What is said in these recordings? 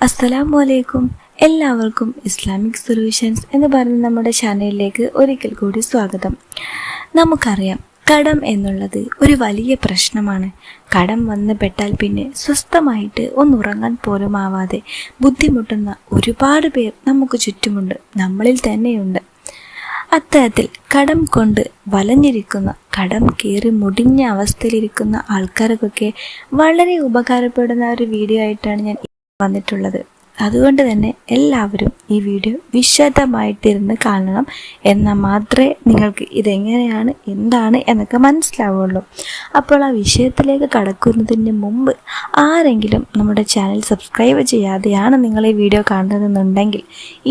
അസ്സലാമു അലൈക്കും എല്ലാവർക്കും ഇസ്ലാമിക് സൊല്യൂഷൻസ് എന്ന് പറഞ്ഞ നമ്മുടെ ചാനലിലേക്ക് ഒരിക്കൽ കൂടി സ്വാഗതം. നമുക്കറിയാം കടം എന്നുള്ളത് ഒരു വലിയ പ്രശ്നമാണ്. കടം വന്ന് പെട്ടാൽ പിന്നെ സ്വസ്ഥമായിട്ട് ഒന്നുറങ്ങാൻ പോലും ആവാതെ ബുദ്ധിമുട്ടുന്ന ഒരുപാട് പേർ നമുക്ക് ചുറ്റുമുണ്ട് നമ്മളിൽ തന്നെയുണ്ട്. അത്തരത്തിൽ കടം കൊണ്ട് വലഞ്ഞിരിക്കുന്ന കടം കയറി മുടിഞ്ഞ അവസ്ഥയിലിരിക്കുന്ന ആൾക്കാർക്കൊക്കെ വളരെ ഉപകാരപ്പെടുന്ന ഒരു വീഡിയോ ആയിട്ടാണ് ഞാൻ വന്നിട്ടുള്ളത്. അതുകൊണ്ട് തന്നെ എല്ലാവരും ഈ വീഡിയോ വിശദമായിട്ടിരുന്ന് കാണണം. എന്നാൽ മാത്രമേ നിങ്ങൾക്ക് ഇതെങ്ങനെയാണ് എന്താണ് എന്നൊക്കെ മനസ്സിലാവുള്ളൂ. അപ്പോൾ ആ വിഷയത്തിലേക്ക് കടക്കുന്നതിന് മുമ്പ് ആരെങ്കിലും നമ്മുടെ ചാനൽ സബ്സ്ക്രൈബ് ചെയ്യാതെയാണ് നിങ്ങൾ ഈ വീഡിയോ കാണുന്നതെന്നുണ്ടെങ്കിൽ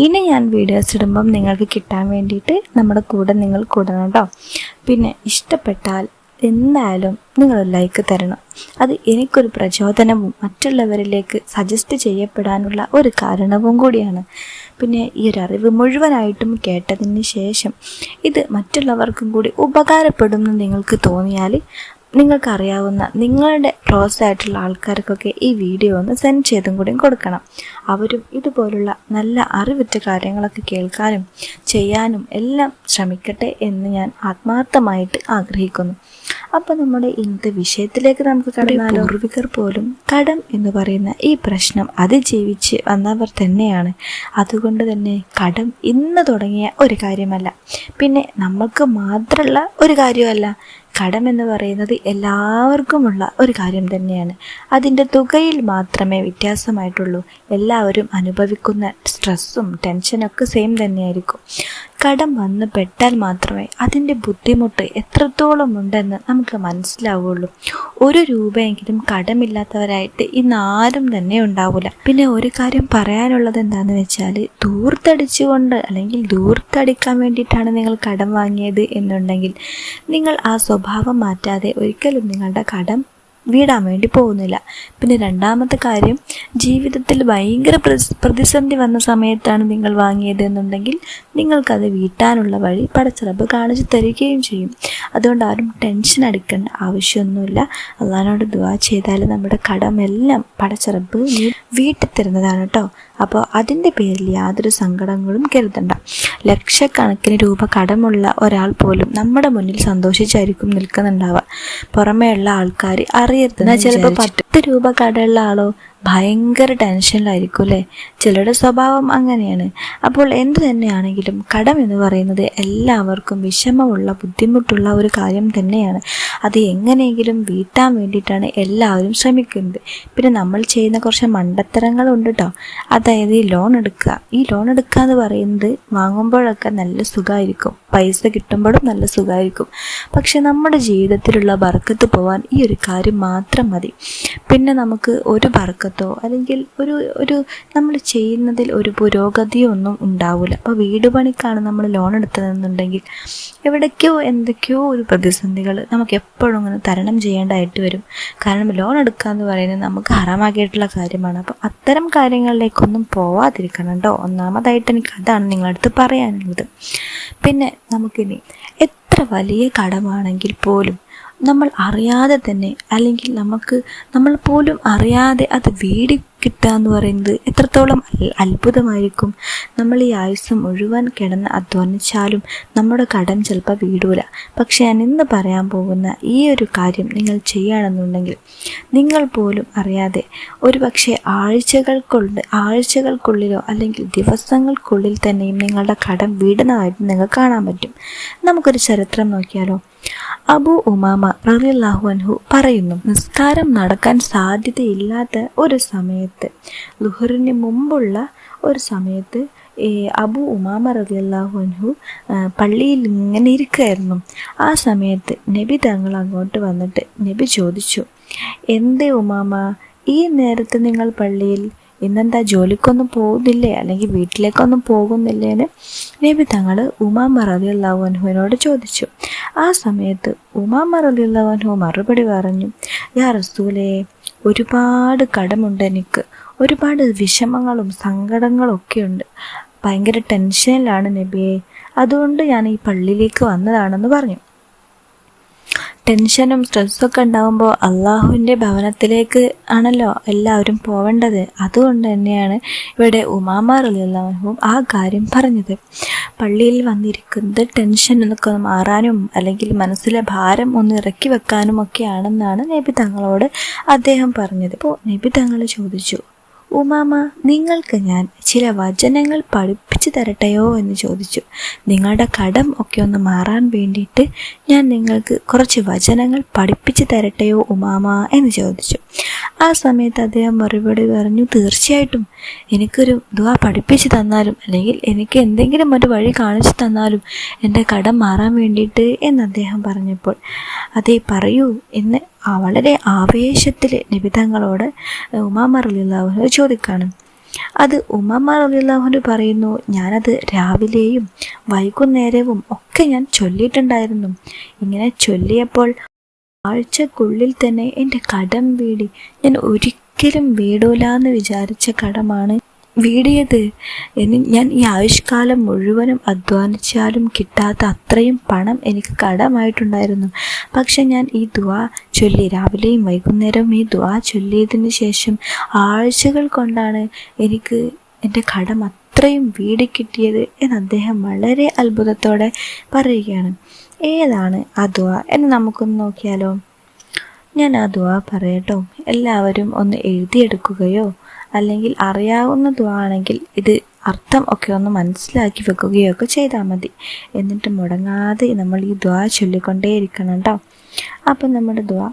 ഇനി ഞാൻ വീഡിയോസ് ഇടുമ്പം നിങ്ങൾക്ക് കിട്ടാൻ വേണ്ടിയിട്ട് നമ്മുടെ കൂടെ നിങ്ങൾ കൂടണം കേട്ടോ. പിന്നെ ഇഷ്ടപ്പെട്ടാൽ എന്തായാലും നിങ്ങൾ ലൈക്ക് തരണം. അത് എനിക്കൊരു പ്രചോദനവും മറ്റുള്ളവരിലേക്ക് സജസ്റ്റ് ചെയ്യപ്പെടാനുള്ള ഒരു കാരണവും കൂടിയാണ്. പിന്നെ ഈ ഒരു അറിവ് മുഴുവനായിട്ടും കേട്ടതിന് ശേഷം ഇത് മറ്റുള്ളവർക്കും കൂടി ഉപകാരപ്പെടുമെന്ന് നിങ്ങൾക്ക് തോന്നിയാൽ നിങ്ങൾക്കറിയാവുന്ന നിങ്ങളുടെ ക്ലോസ് ആയിട്ടുള്ള ആൾക്കാർക്കൊക്കെ ഈ വീഡിയോ ഒന്ന് സെൻഡ് ചെയ്തും കൂടി കൊടുക്കണം. അവരും ഇതുപോലുള്ള നല്ല അറിവുറ്റ കാര്യങ്ങളൊക്കെ കേൾക്കാനും ചെയ്യാനും എല്ലാം ശ്രമിക്കട്ടെ എന്ന് ഞാൻ ആത്മാർത്ഥമായിട്ട് ആഗ്രഹിക്കുന്നു. അപ്പോൾ നമ്മുടെ ഇന്നത്തെ വിഷയത്തിലേക്ക് നമുക്ക് കടന്നാൽ പൂർവികർ പോലും കടം എന്ന് പറയുന്ന ഈ പ്രശ്നം അതിജീവിച്ച് വന്നവർ തന്നെയാണ്. അതുകൊണ്ട് തന്നെ കടം ഇന്ന് തുടങ്ങിയ ഒരു കാര്യമല്ല. പിന്നെ നമ്മൾക്ക് മാത്രമുള്ള ഒരു കാര്യമല്ല. കടം എന്ന് പറയുന്നത് എല്ലാവർക്കുമുള്ള ഒരു കാര്യം തന്നെയാണ്. അതിന്റെ തുകയിൽ മാത്രമേ വ്യത്യാസമായിട്ടുള്ളൂ. എല്ലാവരും അനുഭവിക്കുന്ന സ്ട്രെസ്സും ടെൻഷനൊക്കെ സെയിം തന്നെയായിരിക്കും. കടം വന്ന് പെട്ടാൽ മാത്രമേ അതിന്റെ ബുദ്ധിമുട്ട് എത്രത്തോളം ഉണ്ടെന്ന് നമുക്ക് മനസ്സിലാവുള്ളൂ. ഒരു രൂപയെങ്കിലും കടമില്ലാത്തവരായിട്ട് ഇന്ന് ആരും തന്നെ ഉണ്ടാവില്ല പിന്നെ ഒരു കാര്യം പറയാനുള്ളത് എന്താണെന്ന് വെച്ചാൽ ദൂർത്തടിച്ചുകൊണ്ട് അല്ലെങ്കിൽ ദൂർത്തടിക്കാൻ വേണ്ടിയിട്ടാണ് നിങ്ങൾ കടം വാങ്ങിയത് എന്നുണ്ടെങ്കിൽ നിങ്ങൾ ആ സ്വഭാവം മാറ്റാതെ ഒരിക്കലും നിങ്ങളുടെ കടം വീടാൻ വേണ്ടി പോകുന്നില്ല. പിന്നെ രണ്ടാമത്തെ കാര്യം ജീവിതത്തിൽ ഭയങ്കര പ്രതിസന്ധി വന്ന സമയത്താണ് നിങ്ങൾ വാങ്ങിയത് എന്നുണ്ടെങ്കിൽ നിങ്ങൾക്കത് വീട്ടാനുള്ള വഴി പടച്ചിറപ്പ് കാണിച്ചു തരികയും ചെയ്യും. അതുകൊണ്ട് ആരും ടെൻഷൻ അടിക്കേണ്ട ആവശ്യമൊന്നുമില്ല. അള്ളഹാനോട് ദുവാ ചെയ്താൽ നമ്മുടെ കടമെല്ലാം പടച്ചിറപ്പ് വീട്ടിൽ തരുന്നതാണ് കേട്ടോ. അപ്പോൾ അതിന്റെ പേരിൽ യാതൊരു സങ്കടങ്ങളും കരുതണ്ട. ലക്ഷക്കണക്കിന് രൂപ കടമുള്ള ഒരാൾ പോലും നമ്മുടെ മുന്നിൽ സന്തോഷിച്ചായിരിക്കും നിൽക്കുന്നുണ്ടാവുക. പുറമേയുള്ള ആൾക്കാർ അറിയരുത് എന്നാൽ ചിലപ്പോൾ പത്ത് രൂപ കടമുള്ള ആളോ ഭയങ്കര ടെൻഷനിലായിരിക്കും അല്ലേ? ചിലരുടെ സ്വഭാവം അങ്ങനെയാണ്. അപ്പോൾ എന്ത് തന്നെയാണെങ്കിലും കടം എന്ന് പറയുന്നത് എല്ലാവർക്കും വിഷമമുള്ള ബുദ്ധിമുട്ടുള്ള ഒരു കാര്യം തന്നെയാണ്. അത് എങ്ങനെയെങ്കിലും വീട്ടാൻ വേണ്ടിയിട്ടാണ് എല്ലാവരും ശ്രമിക്കുന്നത്. പിന്നെ നമ്മൾ ചെയ്യുന്ന കുറച്ച് മണ്ടത്തരങ്ങളുണ്ട് കേട്ടോ അതായത് ഈ ലോൺ എടുക്കുക. ഈ ലോൺ എടുക്കുക എന്ന് പറയുന്നത് വാങ്ങുമ്പോഴൊക്കെ നല്ല സുഖമായിരിക്കും. പൈസ കിട്ടുമ്പോഴും നല്ല സുഖമായിരിക്കും. പക്ഷെ നമ്മുടെ ജീവിതത്തിലുള്ള ബർക്കത്ത് പോവാൻ ഈ ഒരു കാര്യം മാത്രം മതി. പിന്നെ നമുക്ക് ഒരു ബർക്കത്തോ അല്ലെങ്കിൽ ഒരു ഒരു നമ്മൾ ചെയ്യുന്നതിൽ ഒരു പുരോഗതിയോ ഒന്നും ഉണ്ടാവില്ല അപ്പോൾ വീട് പണിക്കാണ് നമ്മൾ ലോൺ എടുത്തതെന്നുണ്ടെങ്കിൽ എവിടേക്കോ എന്തൊക്കെയോ ഒരു പ്രതിസന്ധികൾ നമുക്ക് എപ്പോഴും ഇങ്ങനെ തരണം ചെയ്യേണ്ടതായിട്ട് വരും. കാരണം ലോൺ എടുക്കുക എന്ന് പറയുന്നത് നമുക്ക് ഹറാമാക്കിയിട്ടുള്ള കാര്യമാണ്. അപ്പോൾ അത്തരം കാര്യങ്ങളിലേക്കൊന്നും പോവാതിരിക്കണം കേട്ടോ. ഒന്നാമതായിട്ട് എനിക്ക് അതാണ് നിങ്ങളടുത്ത് പറയാനുള്ളത്. പിന്നെ നമുക്കിനി എത്ര വലിയ കടമാണെങ്കിൽ പോലും നമ്മൾ അറിയാതെ തന്നെ അല്ലെങ്കിൽ നമുക്ക് നമ്മൾ പോലും അറിയാതെ അത് വീടി കിട്ടുക എന്ന് പറയുന്നത് എത്രത്തോളം അത്ഭുതമായിരിക്കും. നമ്മൾ ഈ ആയുസ് മുഴുവൻ കിടന്ന് അധ്വാനിച്ചാലും നമ്മുടെ കടം ചിലപ്പോൾ വീടൂല. പക്ഷെ ഞാൻ ഇന്ന് പറയാൻ പോകുന്ന ഈ ഒരു കാര്യം നിങ്ങൾ ചെയ്യുകയാണെന്നുണ്ടെങ്കിൽ നിങ്ങൾ പോലും അറിയാതെ ഒരു പക്ഷേ ആഴ്ചകൾക്കുള്ളിൽ ആഴ്ചകൾക്കുള്ളിലോ അല്ലെങ്കിൽ ദിവസങ്ങൾക്കുള്ളിൽ തന്നെയും നിങ്ങളുടെ കടം വീടുന്നതായിട്ട് നിങ്ങൾക്ക് കാണാൻ പറ്റും. നമുക്കൊരു ചരിത്രം നോക്കിയാലോ. അബു ഉമാമ റളിയല്ലാഹു അൻഹു പറയുന്നു നിസ്കാരം നടക്കാൻ സാധ്യതയില്ലാത്ത ഒരു സമയത്ത് ലുഹറിന് മുമ്പുള്ള ഒരു സമയത്ത് അബു ഉമാമ റളിയല്ലാഹു അൻഹു പള്ളിയിൽ ഇങ്ങനെ ഇരിക്കുകയായിരുന്നു ആ സമയത്ത് നബി തങ്ങൾ അങ്ങോട്ട് വന്നിട്ട് നബി ചോദിച്ചു എന്തേ ഉമാമ ഈ നേരത്ത് നിങ്ങൾ പള്ളിയിൽ ഇന്നെന്താ ജോലിക്കൊന്നും പോകുന്നില്ലേ? അല്ലെങ്കിൽ വീട്ടിലേക്കൊന്നും പോകുന്നില്ലേന്ന്? നബി തങ്ങൾ ഉമാമ റളിയല്ലാഹു അൻഹുവിനോട് ചോദിച്ചു. ആ സമയത്ത് ഉമാമ റളിയല്ലാഹു മറുപടി പറഞ്ഞു യാ റസൂലേ ഒരുപാട് കടമുണ്ട് എനിക്ക്. ഒരുപാട് വിഷമങ്ങളും സങ്കടങ്ങളും ഒക്കെ ഉണ്ട് ഭയങ്കര ടെൻഷനിലാണ് നബിയെ. അതുകൊണ്ട് ഞാൻ ഈ പള്ളിയിലേക്ക് വന്നതാണെന്ന് പറഞ്ഞു. ടെൻഷനും സ്ട്രെസ്സൊക്കെ ഉണ്ടാകുമ്പോൾ അള്ളാഹുവിന്റെ ഭവനത്തിലേക്ക് ആണല്ലോ എല്ലാവരും പോവേണ്ടത്. അതുകൊണ്ട് തന്നെയാണ് ഇവിടെ ഉമാമ റലിയുള്ളവരും ആ കാര്യം പറഞ്ഞത്. പള്ളിയിൽ വന്നിരിക്കുന്നത് ടെൻഷൻ എന്നൊക്കെ ഒന്ന് മാറാനും അല്ലെങ്കിൽ മനസ്സിലെ ഭാരം ഒന്ന് ഇറക്കി വെക്കാനും ഒക്കെയാണെന്നാണ് നബി തങ്ങളോട് അദ്ദേഹം പറഞ്ഞത്. ഇപ്പോൾ നബി തങ്ങൾ ചോദിച്ചു ഉമാമ നിങ്ങൾക്ക് ഞാൻ ചില വചനങ്ങൾ പഠിപ്പിച്ചു തരട്ടെയോ എന്ന് ചോദിച്ചു. നിങ്ങളുടെ കടം ഒക്കെ ഒന്ന് മാറാൻ വേണ്ടിയിട്ട് ഞാൻ നിങ്ങൾക്ക് കുറച്ച് വചനങ്ങൾ പഠിപ്പിച്ചു തരട്ടെയോ ഉമാമ എന്ന് ചോദിച്ചു. ആ സമയത്ത് അദ്ദേഹം മറുപടി പറഞ്ഞു തീർച്ചയായിട്ടും എനിക്കൊരു ദുവാ പഠിപ്പിച്ചു തന്നാലും അല്ലെങ്കിൽ എനിക്ക് എന്തെങ്കിലും ഒരു വഴി കാണിച്ചു തന്നാലും എന്റെ കടം മാറാൻ വേണ്ടിയിട്ട് എന്ന് അദ്ദേഹം പറഞ്ഞപ്പോൾ അതേ പറയൂ എന്ന് വളരെ ആവേശത്തിൽ നിബിതങ്ങളോട് ഉമാമർ അലിള്ളാഹു ചോദിക്കാണ്. അത് ഉമാമർ റലിള്ളാഹുന് പറയുന്നു ഞാനത് രാവിലെയും വൈകുന്നേരവും ഒക്കെ ഞാൻ ചൊല്ലിയിട്ടുണ്ടായിരുന്നു. ഇങ്ങനെ ചൊല്ലിയപ്പോൾ ആഴ്ചക്കുള്ളിൽ തന്നെ എന്റെ കടം വീടി. ഞാൻ ഒരിക്കലും വീടൂലെന്ന് വിചാരിച്ച കടമാണ് വീടിയത്. ഞാൻ ഈ ആയുഷ്കാലം മുഴുവനും അധ്വാനിച്ചാലും കിട്ടാത്ത അത്രയും പണം എനിക്ക് കടമായിട്ടുണ്ടായിരുന്നു. പക്ഷെ ഞാൻ ഈ ദുവാ ചൊല്ലി രാവിലെയും വൈകുന്നേരവും ഈ ദുവാ ചൊല്ലിയതിന് ശേഷം ആഴ്ചകൾ കൊണ്ടാണ് എനിക്ക് എന്റെ കടം അത്രയും വീട് കിട്ടിയത് എന്ന് അദ്ദേഹം വളരെ അത്ഭുതത്തോടെ പറയുകയാണ്. ഏതാണ് ആ ദുവാ? എന്ന് നമുക്കൊന്ന് നോക്കിയാലോ. ഞാൻ ആ ദുവാ പറയട്ടോ. എല്ലാവരും ഒന്ന് എഴുതിയെടുക്കുകയോ അല്ലെങ്കിൽ അറിയാവുന്ന ദുവാ ആണെങ്കിൽ ഇത് അർത്ഥം ഒക്കെ ഒന്ന് മനസ്സിലാക്കി വെക്കുകയൊക്കെ ചെയ്താൽ മതി. എന്നിട്ട് മുടങ്ങാതെ നമ്മൾ ഈ ദ്വാ ചൊല്ലിക്കൊണ്ടേയിരിക്കണം കേട്ടോ അപ്പം നമ്മുടെ ദ്വാ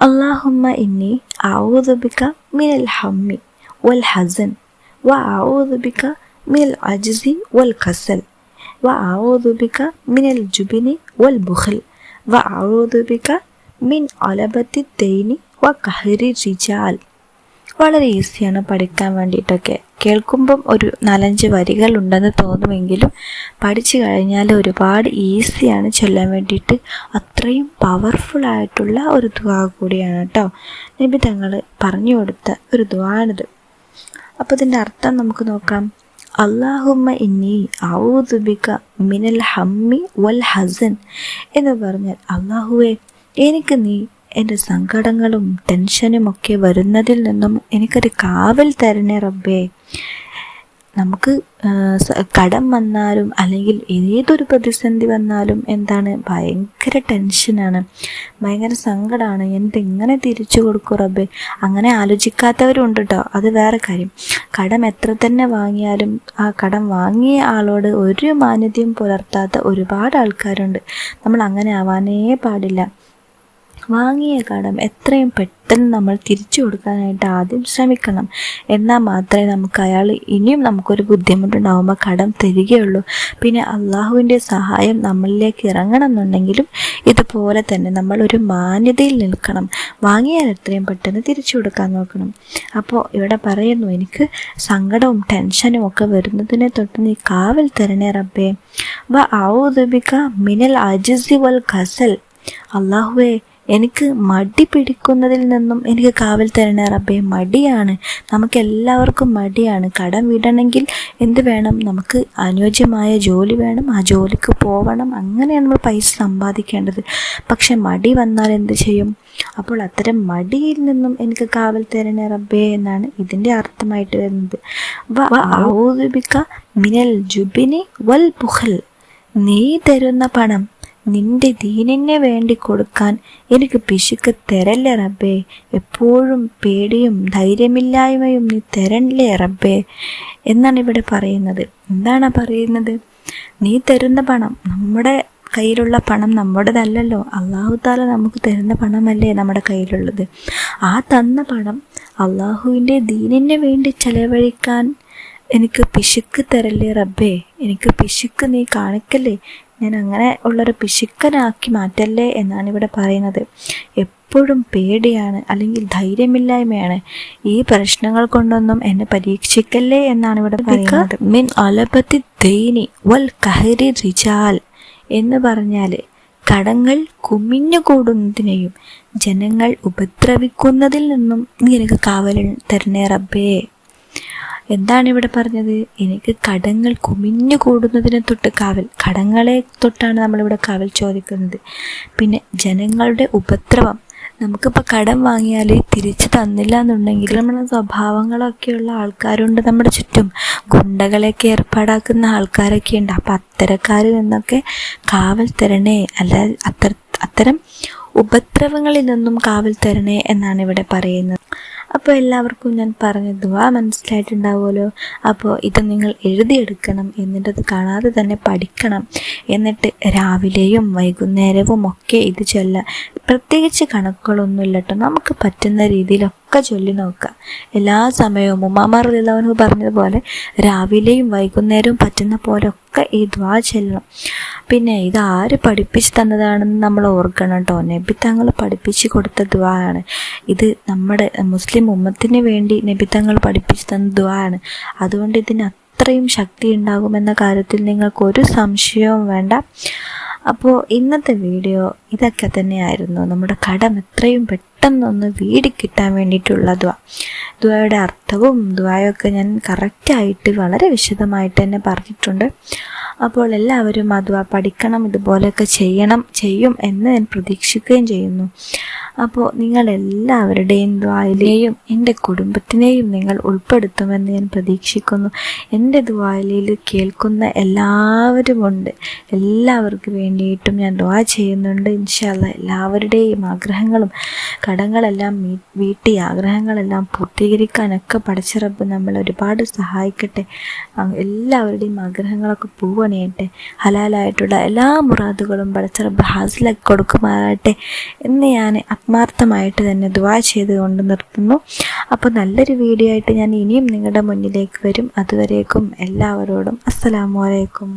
അള്ളാഹുമ്മ ഇന്നി ഔദുബിക മിനൽ ഹമ്മി വൽ ഹസൻ വ ഔദുബിക മിനൽ അജ്സി വൽ ഖസൽ വ ഔദുബിക്ക മിനൽ ജുബിനി വൽ ബുഖൽ വ ഔദുബിക്ക മിൻ അലബത്തി തേനി വ കഹരി റിജാൽ വളരെ ഈസിയാണ് പഠിക്കാൻ വേണ്ടിയിട്ടൊക്കെ. കേൾക്കുമ്പം ഒരു നാലഞ്ച് വരികൾ ഉണ്ടെന്ന് തോന്നുമെങ്കിലും പഠിച്ചു കഴിഞ്ഞാൽ ഒരുപാട് ഈസിയാണ് ചൊല്ലാൻ വേണ്ടിയിട്ട് അത്രയും പവർഫുൾ ആയിട്ടുള്ള ഒരു ദുവാ കൂടിയാണ് കേട്ടോ നബി തങ്ങൾ പറഞ്ഞു കൊടുത്ത ഒരു ദുവാണിത് അപ്പോൾ ഇതിന്റെ അർത്ഥം നമുക്ക് നോക്കാം. അള്ളാഹുമ്മ ഇന്നി ഔദുബിക മിനൽ ഹമ്മി വൽ ഹസൻ എന്ന് പറഞ്ഞാൽ അള്ളാഹുവെ എനിക്ക് നീ എന്റെ സങ്കടങ്ങളും ടെൻഷനും ഒക്കെ വരുന്നതിൽ നിന്നും എനിക്കൊരു കാവൽ തരണേ റബ്ബേ. നമുക്ക് കടം വന്നാലും അല്ലെങ്കിൽ ഏതൊരു പ്രതിസന്ധി വന്നാലും എന്താണ് ഭയങ്കര ടെൻഷനാണ്. ഭയങ്കര സങ്കടമാണ് എന്തെങ്ങനെ തിരിച്ചു കൊടുക്കും റബ്ബേ? അങ്ങനെ ആലോചിക്കാത്തവരുണ്ട് കേട്ടോ അത് വേറെ കാര്യം. കടം എത്ര തന്നെ വാങ്ങിയാലും ആ കടം വാങ്ങിയ ആളോട് ഒരു മാന്യതയും പുലർത്താത്ത ഒരുപാട് ആൾക്കാരുണ്ട്. നമ്മൾ അങ്ങനെ ആവാനേ പാടില്ല. വാങ്ങിയ കടം എത്രയും പെട്ടെന്ന് നമ്മൾ തിരിച്ചു കൊടുക്കാനായിട്ട് ആദ്യം ശ്രമിക്കണം. എന്നാൽ മാത്രമേ നമുക്ക് അയാൾ ഇനിയും നമുക്കൊരു ബുദ്ധിമുട്ടുണ്ടാകുമ്പോൾ കടം തരികയുള്ളൂ. പിന്നെ അള്ളാഹുവിന്റെ സഹായം നമ്മളിലേക്ക് ഇറങ്ങണം എന്നുണ്ടെങ്കിലും ഇതുപോലെ തന്നെ നമ്മൾ ഒരു മാന്യതയിൽ നിൽക്കണം. വാങ്ങിയാൽ എത്രയും പെട്ടെന്ന് തിരിച്ചു കൊടുക്കാൻ നോക്കണം. അപ്പോൾ ഇവിടെ പറയുന്നു എനിക്ക് സങ്കടവും ടെൻഷനും ഒക്കെ വരുന്നതിനെ തൊട്ട് നീ കാവൽ തരണേ റബ്ബേ. വ ഔദുബിക മിനൽ അജിസി വൽ ഖസൽ. അള്ളാഹുവേ എനിക്ക് മടി പിടിക്കുന്നതിൽ നിന്നും എനിക്ക് കാവൽ തരണേ റബ്ബെ മടിയാണ്. നമുക്ക് എല്ലാവർക്കും മടിയാണ്. കടം വിടണമെങ്കിൽ എന്ത് വേണം? നമുക്ക് അനുയോജ്യമായ ജോലി വേണം. ആ ജോലിക്ക് പോവണം. അങ്ങനെയാണ് നമ്മൾ പൈസ സമ്പാദിക്കേണ്ടത്. പക്ഷെ മടി വന്നാൽ എന്ത് ചെയ്യും? അപ്പോൾ അത്തരം മടിയിൽ നിന്നും എനിക്ക് കാവൽ തരണേ റബ്ബേ എന്നാണ് ഇതിന്റെ അർത്ഥമായിട്ട് വരുന്നത്. മിനൽ ജുബിനി വൽ ബുഹൽ നീ തരുന്ന പണം നിന്റെ ദീനിനെ വേണ്ടി കൊടുക്കാൻ എനിക്ക് പിശുക്ക് തരല്ലേ റബ്ബേ. എപ്പോഴും പേടിയും ധൈര്യമില്ലായ്മയും നീ തരല്ലേ റബ്ബേ. എന്നാണ് ഇവിടെ പറയുന്നത്. എന്താണ് പറയുന്നത്? നീ തരുന്ന പണം നമ്മുടെ കയ്യിലുള്ള പണം നമ്മുടേതല്ലല്ലോ. അള്ളാഹു താല നമുക്ക് തരുന്ന പണമല്ലേ നമ്മുടെ കയ്യിലുള്ളത്. ആ തന്ന പണം അള്ളാഹുവിന്റെ ദീനിന് വേണ്ടി ചെലവഴിക്കാൻ എനിക്ക് പിശുക്ക് തരല്ലേ റബ്ബേ. എനിക്ക് പിശുക്ക് നീ കാണിക്കല്ലേ? ഞാൻ അങ്ങനെ ഉള്ളൊരു പിശുക്കനാക്കി മാറ്റല്ലേ എന്നാണ് ഇവിടെ പറയുന്നത്. എപ്പോഴും പേടിയാണ് അല്ലെങ്കിൽ ധൈര്യമില്ലായ്മയാണ് ഈ പ്രശ്നങ്ങൾ കൊണ്ടൊന്നും എന്നെ പരീക്ഷിക്കല്ലേ എന്നാണ് ഇവിടെ പറയുന്നത്. മിൻ അലപത്തി ദൈനി വൽ കഹരി റിജാൽ എന്ന് പറഞ്ഞാൽ കടങ്ങൾ കുമിഞ്ഞുകൂടുന്നതിനെയും ജനങ്ങൾ ഉപദ്രവിക്കുന്നതിൽ നിന്നും നീ എനിക്ക് കാവൽ തരണേ റബ്ബേ. എന്താണ് ഇവിടെ പറഞ്ഞത്? എനിക്ക് കടങ്ങൾ കുമിഞ്ഞു കൂടുന്നതിനെ തൊട്ട് കാവൽ കടങ്ങളെ തൊട്ടാണ് നമ്മളിവിടെ കാവൽ ചോദിക്കുന്നത്. പിന്നെ ജനങ്ങളുടെ ഉപദ്രവം. നമുക്കിപ്പോൾ കടം വാങ്ങിയാൽ തിരിച്ച് തന്നില്ല എന്നുണ്ടെങ്കിൽ നമ്മുടെ സ്വഭാവങ്ങളൊക്കെയുള്ള ആൾക്കാരുണ്ട് നമ്മുടെ ചുറ്റും. ഗുണ്ടകളെയൊക്കെ ഏർപ്പാടാക്കുന്ന ആൾക്കാരൊക്കെ ഉണ്ട് അപ്പം അത്തരക്കാരിൽ നിന്നൊക്കെ കാവൽ തരണേ. അല്ല അത്തര ഉപദ്രവങ്ങളിൽ നിന്നും കാവൽ തരണേ എന്നാണ് ഇവിടെ പറയുന്നത്. അപ്പോൾ എല്ലാവർക്കും ഞാൻ പറഞ്ഞ ദുവാ മനസ്സിലായിട്ടുണ്ടാവുമല്ലോ. അപ്പോൾ ഇത് നിങ്ങൾ എഴുതിയെടുക്കണം എന്നിട്ടത് കാണാതെ തന്നെ പഠിക്കണം. എന്നിട്ട് രാവിലെയും വൈകുന്നേരവും ഒക്കെ ഇത് ചൊല്ല. പ്രത്യേകിച്ച് കണക്കുകളൊന്നുമില്ല കേട്ടോ. നമുക്ക് പറ്റുന്ന രീതിയിലൊക്കെ ചൊല്ലി നോക്കുക എല്ലാ സമയവും ഉമ്മാമാർ പറഞ്ഞതുപോലെ രാവിലെയും വൈകുന്നേരവും പറ്റുന്ന പോലെ ഒക്കെ ഈ ദ്വാ ചെല്ലണം. പിന്നെ ഇത് ആര് പഠിപ്പിച്ച് തന്നതാണെന്ന് നമ്മൾ ഓർക്കണം കേട്ടോ. നബി തങ്ങൾ പഠിപ്പിച്ച് കൊടുത്ത ദ്വാ ആണ്. ഇത് നമ്മുടെ മുസ്ലിം ഉമ്മത്തിന് വേണ്ടി നബി പഠിപ്പിച്ചു തന്ന ദ്വാണ് അതുകൊണ്ട് ഇതിന് അത്രയും ശക്തി ഉണ്ടാകുമെന്ന കാര്യത്തിൽ നിങ്ങൾക്ക് ഒരു സംശയവും വേണ്ട. അപ്പോൾ ഇന്നത്തെ വീഡിയോ ഇതൊക്കെ തന്നെയായിരുന്നു. നമ്മുടെ കടം എത്രയും പെട്ടെന്നൊന്ന് വീട് കിട്ടാൻ വേണ്ടിയിട്ടുള്ള ദ്വ ദ്വയുടെ അർത്ഥവും ദ്വയൊക്കെ ഞാൻ കറക്റ്റായിട്ട് വളരെ വിശദമായിട്ട് തന്നെ പറഞ്ഞിട്ടുണ്ട്. അപ്പോൾ എല്ലാവരും അത് പഠിക്കണം ഇതുപോലെയൊക്കെ ചെയ്യണം ചെയ്യും എന്ന് ഞാൻ പ്രതീക്ഷിക്കുകയും ചെയ്യുന്നു. അപ്പോൾ നിങ്ങൾ എല്ലാവരുടെയും ദ്വായിലെയും എന്റെ കുടുംബത്തിനെയും നിങ്ങൾ ഉൾപ്പെടുത്തുമെന്ന് ഞാൻ പ്രതീക്ഷിക്കുന്നു. എന്റെ ദ്വായിലയിൽ കേൾക്കുന്ന എല്ലാവരുമുണ്ട് എല്ലാവർക്കും വേണ്ടിയിട്ടും ഞാൻ ദ്വാ ചെയ്യുന്നുണ്ട്. ഇൻഷാല്ല എല്ലാവരുടെയും ആഗ്രഹങ്ങളും കടങ്ങളെല്ലാം വീട്ടി ആഗ്രഹങ്ങളെല്ലാം പൂർത്തീകരിക്കാനൊക്കെ പഠിച്ചിറപ്പ് നമ്മൾ ഒരുപാട് സഹായിക്കട്ടെ. എല്ലാവരുടെയും ആഗ്രഹങ്ങളൊക്കെ പൂവണിയട്ടെ. ഹലാലായിട്ടുള്ള എല്ലാ മുറാദുകളും പഠിച്ചിറപ്പ് ഹാസിലാക്കി കൊടുക്കുമാറാട്ടെ എന്ന് ഞാൻ ആത്മാർത്ഥമായിട്ട് തന്നെ ദുവാ ചെയ്തുകൊണ്ട് നിർത്തുന്നു. അപ്പോൾ നല്ലൊരു വീഡിയോ ആയിട്ട് ഞാൻ ഇനിയും നിങ്ങളുടെ മുന്നിലേക്ക് വരും. അതുവരേക്കും എല്ലാവരോടും അസ്സലാമു അലൈക്കും.